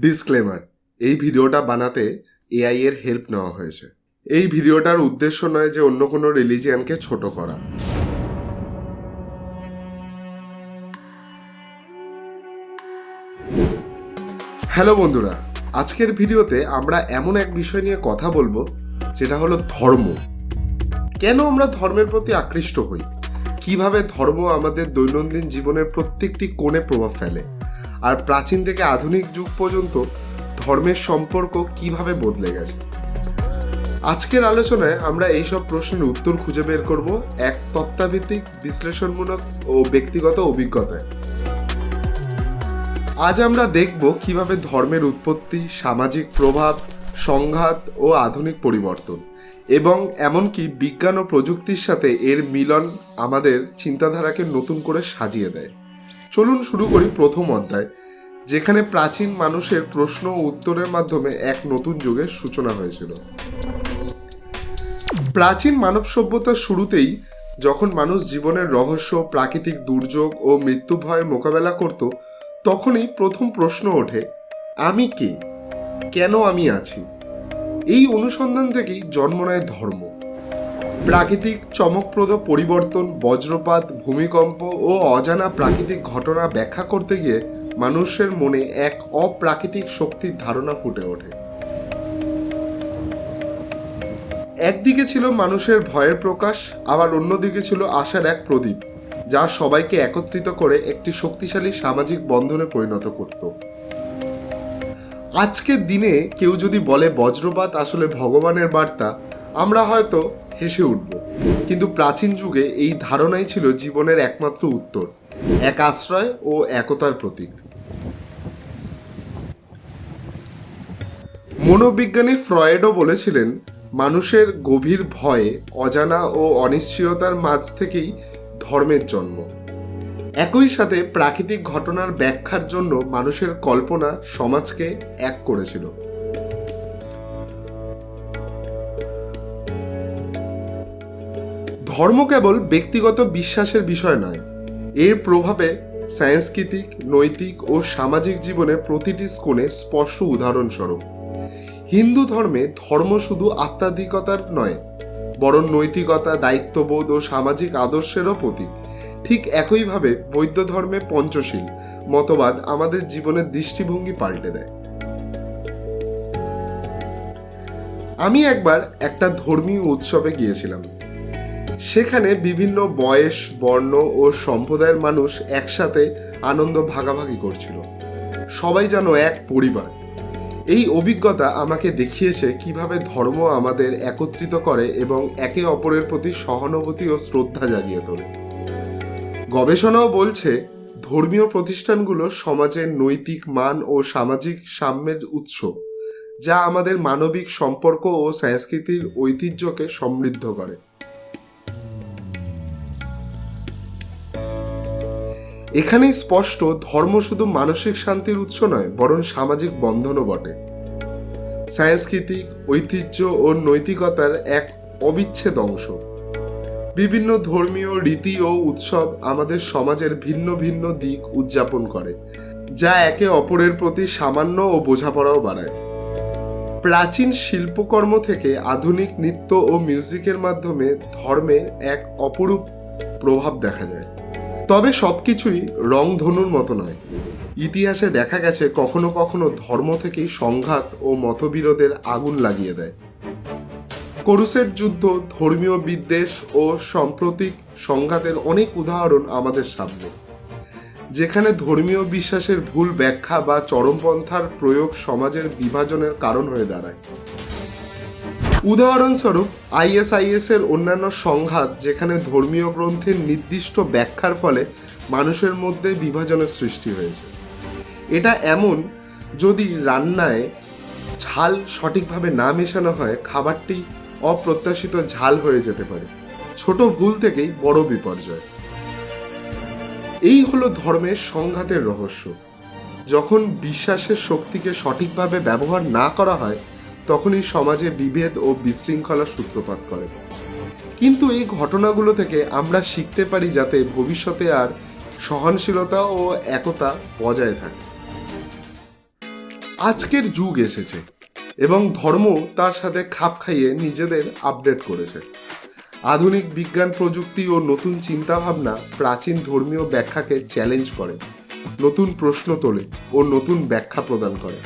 Disclaimer এই ভিডিওটা বানাতে এআই এর হেল্প নেওয়া হয়েছে। এই ভিডিওটার উদ্দেশ্য নয় যে অন্য কোনো রিলিজিয়ানকে ছোট করা। হ্যালো বন্ধুরা, আজকের ভিডিওতে আমরা এমন এক বিষয় নিয়ে কথা বলব, যেটা হলো ধর্ম। কেন আমরা ধর্মের প্রতি আকৃষ্ট হই? কীভাবে ধর্ম আমাদের দৈনন্দিন জীবনের প্রত্যেকটি কোণে প্রভাব ফেলে? আর প্রাচীন থেকে আধুনিক যুগ পর্যন্ত ধর্মের সম্পর্ক কীভাবে বদলে গেছে? আজকের আলোচনায় আমরা এইসব প্রশ্নের উত্তর খুঁজে বের করব এক তত্ত্বাভিত্তিক বিশ্লেষণমূলক ও ব্যক্তিগত অভিজ্ঞতায়। আজ আমরা দেখব কীভাবে ধর্মের উৎপত্তি, সামাজিক প্রভাব, সংঘাত ও আধুনিক পরিবর্তন এবং এমনকি বিজ্ঞান ও প্রযুক্তির সাথে এর মিলন আমাদের চিন্তাধারাকে নতুন করে সাজিয়ে দেয়। চলুন শুরু করি প্রথম অধ্যায়, যেখানে প্রাচীন মানুষের প্রশ্ন ও উত্তরের মাধ্যমে এক নতুন যুগের সূচনা হয়েছিল। প্রাচীন মানব সভ্যতার শুরুতেই যখন মানুষ জীবনের রহস্য, প্রাকৃতিক দুর্যোগ ও মৃত্যু ভয়ের মোকাবেলা করত, তখনই প্রথম প্রশ্ন ওঠে, আমি কে? কেন আমি আছি? এই অনুসন্ধান থেকেই জন্ম নেয় ধর্ম। প্রাকৃতিক চমকপ্রদ পরিবর্তন, বজ্রপাত, ভূমিকম্প ও অজানা প্রাকৃতিক ঘটনা ব্যাখ্যা করতে গিয়ে মানুষের মনে এক অপ্রাকৃতিক শক্তির ধারণা ফুটে ওঠে। একদিকে ছিল মানুষের ভয়ের প্রকাশ, আবার অন্যদিকে ছিল আশার এক প্রদীপ, যা সবাইকে একত্রিত করে একটি শক্তিশালী সামাজিক বন্ধনে পরিণত করত। আজকের দিনে কেউ যদি বলে বজ্রপাত আসলে ভগবানের বার্তা, আমরা হয়তো হেসে উঠব কিন্তু প্রাচীন যুগে এই ধারণাই ছিল জীবনের একমাত্র উত্তর, এক আশ্রয় ও একতার প্রতীক। মনোবিজ্ঞানী ফ্রয়েডও বলেছিলেন, মানুষের গভীর ভয়ে, অজানা ও অনিশ্চয়তার মাঝ থেকেই ধর্মের জন্ম। একই সাথে প্রাকৃতিক ঘটনার ব্যাখ্যার জন্য মানুষের কল্পনা সমাজকে এক করেছিল। ধর্ম কেবল ব্যক্তিগত বিশ্বাসের বিষয় নয়। এর প্রভাবে সাংস্কৃতিক, নৈতিক ও সামাজিক জীবনের প্রতিটি কোণে স্পষ্ট উদাহরণস্বরূপ। হিন্দু ধর্মে ধর্ম শুধু আত্মাধিকতার নয়, বরং নৈতিকতা, দায়িত্ববোধ ও সামাজিক আদর্শেরও প্রতীক। ঠিক একইভাবে বৌদ্ধ ধর্মে পঞ্চশীল মতবাদ আমাদের জীবনের দৃষ্টিভঙ্গি পাল্টে দেয়। আমি একবার একটা ধর্মীয় উৎসবে গিয়েছিলাম। সেখানে বিভিন্ন বয়স, বর্ণ ও সম্প্রদায়ের মানুষ একসাথে আনন্দ ভাগাভাগি করছিল। সবাই যেন এক পরিবার। এই অভিজ্ঞতা আমাকে দেখিয়েছে কীভাবে ধর্ম আমাদের একত্রিত করে এবং একে অপরের প্রতি সহানুভূতি ও শ্রদ্ধা জাগিয়ে তোলে। গবেষণাও বলছে, ধর্মীয় প্রতিষ্ঠানগুলো সমাজের নৈতিক মান ও সামাজিক সাম্যের উৎস, যা আমাদের মানবিক সম্পর্ক ও সংস্কৃতির ঐতিহ্যকে সমৃদ্ধ করে। এখানেই স্পষ্ট, ধর্ম শুধু মানসিক শান্তির উৎস নয়, বরং সামাজিক বন্ধনও বটে। সাংস্কৃতিক, ঐতিহ্য ও নৈতিকতার এক অবিচ্ছেদ অংশ। বিভিন্ন ধর্মীয় রীতি ও উৎসব আমাদের সমাজের ভিন্ন ভিন্ন দিক উদযাপন করে, যা একে অপরের প্রতি সামান্য ও বোঝাপড়াও বাড়ায়। প্রাচীন শিল্পকর্ম থেকে আধুনিক নৃত্য ও মিউজিকের মাধ্যমে ধর্মের এক অপরূপ প্রভাব দেখা যায়। তবে সব সবকিছুই রংধনুর মতো নয়। ইতিহাসে দেখা গেছে কখনো কখনো ধর্ম থেকেই সংঘাত ও মতবিরোধের আগুন লাগিয়ে দেয়। করুসের যুদ্ধ, ধর্মীয় বিদ্বেষ ও সাম্প্রতিক সংঘাতের অনেক উদাহরণ আমাদের সামনে। যেখানে ধর্মীয় বিশ্বাসের ভুল ব্যাখ্যা বা চরমপন্থার প্রয়োগ সমাজের বিভাজনের কারণ হয়ে দাঁড়ায়। উদাহরণস্বরূপ, আইএসআইএস এর অন্যান্য সংঘাত যেখানে ধর্মীয় গ্রন্থের নির্দিষ্ট ব্যাখ্যার ফলে মানুষের মধ্যে বিভাজনের সৃষ্টি হয়েছে। এটা এমন যদি রান্নায় ঝাল সঠিকভাবে না মেশানো হয়, খাবারটি অপ্রত্যাশিত ঝাল হয়ে যেতে পারে। ছোট ভুল থেকেই বড় বিপর্যয়। এই হলো ধর্মের সংঘাতের রহস্য। যখন বিশ্বাসের শক্তিকে সঠিকভাবে ব্যবহার না করা হয় তখনই সমাজে বিভেদ ও বিশৃঙ্খলার সূত্রপাত করে। কিন্তু এই ঘটনাগুলো থেকে আমরা শিখতে পারি যাতে ভবিষ্যতে আর সহনশীলতা ও একতা বজায় থাকে। আজকের যুগ এসেছে এবং ধর্ম তার সাথে খাপ খাইয়ে নিজেদের আপডেট করেছে। আধুনিক বিজ্ঞান প্রযুক্তি ও নতুন চিন্তাভাবনা প্রাচীন ধর্মীয় ব্যাখ্যাকে চ্যালেঞ্জ করে, নতুন প্রশ্ন তোলে ও নতুন ব্যাখ্যা প্রদান করে।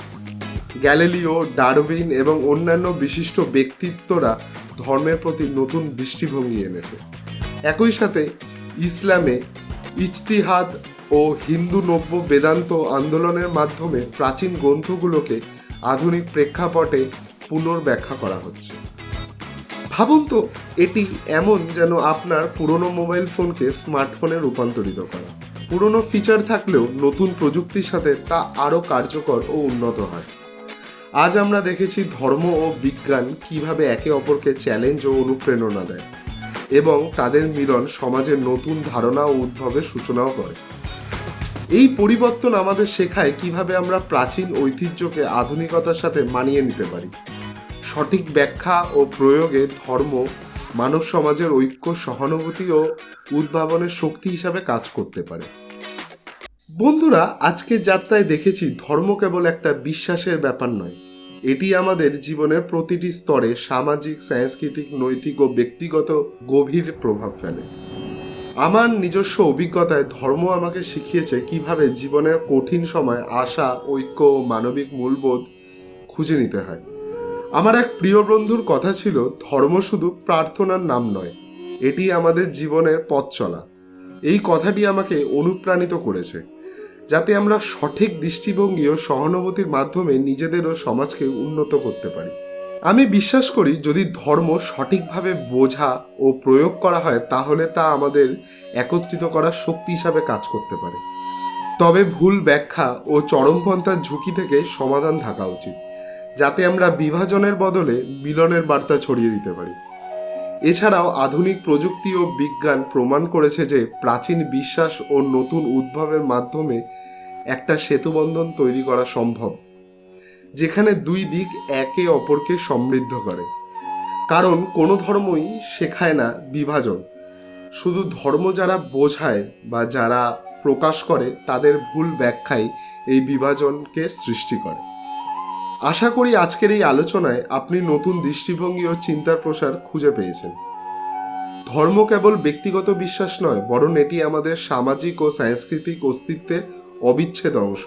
গ্যালিলিও, ডারউইন এবং অন্যান্য বিশিষ্ট ব্যক্তিত্বরা ধর্মের প্রতি নতুন দৃষ্টিভঙ্গি এনেছে। একই সাথে ইসলামে ইজতিহাদ ও হিন্দু নব্য বেদান্ত আন্দোলনের মাধ্যমে প্রাচীন গ্রন্থগুলোকে আধুনিক প্রেক্ষাপটে পুনর্ব্যাখ্যা করা হচ্ছে। ভাবুন তো, এটি এমন যেন আপনার পুরনো মোবাইল ফোনকে স্মার্টফোনে রূপান্তরিত করা। পুরনো ফিচার থাকলেও নতুন প্রযুক্তির সাথে তা আরও কার্যকর ও উন্নত হয়। আজ আমরা দেখেছি ধর্ম ও বিজ্ঞান কীভাবে একে অপরকে চ্যালেঞ্জ ও অনুপ্রেরণা দেয় এবং তাদের মিলন সমাজের নতুন ধারণা ও উদ্ভবের সূচনাও করে। এই পরিবর্তন আমাদের শেখায় কীভাবে আমরা প্রাচীন ঐতিহ্যকে আধুনিকতার সাথে মানিয়ে নিতে পারি। সঠিক ব্যাখ্যা ও প্রয়োগে ধর্ম মানব সমাজের ঐক্য, সহানুভূতি ও উদ্ভাবনের শক্তি হিসাবে কাজ করতে পারে। বন্ধুরা আজকের যাত্রায় দেখেছি ধর্ম কেবল একটা বিশ্বাসের ব্যাপার নয়। এটি আমাদের জীবনের প্রতিটি স্তরে সামাজিক, সাংস্কৃতিক, নৈতিক ও ব্যক্তিগত গভীর প্রভাব ফেলে। আমার নিজস্ব অভিজ্ঞতায় ধর্ম আমাকে শিখিয়েছে কীভাবে জীবনের কঠিন সময় আশা, ঐক্য ও মানবিক মূলবোধ খুঁজে নিতে হয়। আমার এক প্রিয় বন্ধুর কথা ছিল, ধর্ম শুধু প্রার্থনার নাম নয়, এটি আমাদের জীবনের পথ চলা। এই কথাটি আমাকে অনুপ্রাণিত করেছে। যাতে আমরা সঠিক দৃষ্টিভঙ্গি ও সহানুভূতির মাধ্যমে নিজেদের ও সমাজকে উন্নত করতে পারি। আমি বিশ্বাস করি, যদি ধর্ম সঠিকভাবে বোঝা ও প্রয়োগ করা হয়, তাহলে তা আমাদের একত্রিত করার শক্তি হিসাবে কাজ করতে পারে। তবে ভুল ব্যাখ্যা ও চরমপন্থার ঝুঁকি থেকে সমাধান থাকা উচিত, যাতে আমরা বিভাজনের বদলে মিলনের বার্তা ছড়িয়ে দিতে পারি। এছাড়াও আধুনিক প্রযুক্তি ও বিজ্ঞান প্রমাণ করেছে যে প্রাচীন বিশ্বাস ও নতুন উদ্ভাবের মাধ্যমে একটা সেতুবন্ধন তৈরি করা সম্ভব, যেখানে দুই দিক একে অপরকে সমৃদ্ধ করে। কারণ কোনো ধর্মই শেখায় না বিভাজন, শুধু ধর্ম যারা বোঝায় বা যারা প্রকাশ করে তাদের ভুল ব্যাখ্যাই এই বিভাজনকে সৃষ্টি করে। আশা করি আজকের এই আলোচনায় আপনি নতুন দৃষ্টিভঙ্গি ও চিন্তার প্রসার খুঁজে পেয়েছেন। ধর্ম কেবল ব্যক্তিগত বিশ্বাস নয়, বরং এটি আমাদের সামাজিক ও সাংস্কৃতিক অস্তিত্বের অবিচ্ছেদ অংশ।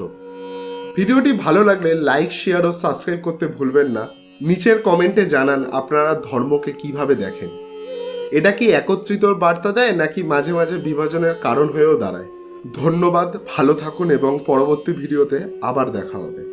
ভিডিওটি ভালো লাগলে লাইক, শেয়ার ও সাবস্ক্রাইব করতে ভুলবেন না। নিচের কমেন্টে জানান আপনারা ধর্মকে কীভাবে দেখেন। এটা কি একত্রিত বার্তা দেয়, নাকি মাঝে মাঝে বিভাজনের কারণ হয়েও দাঁড়ায়? ধন্যবাদ, ভালো থাকুন এবং পরবর্তী ভিডিওতে আবার দেখা হবে।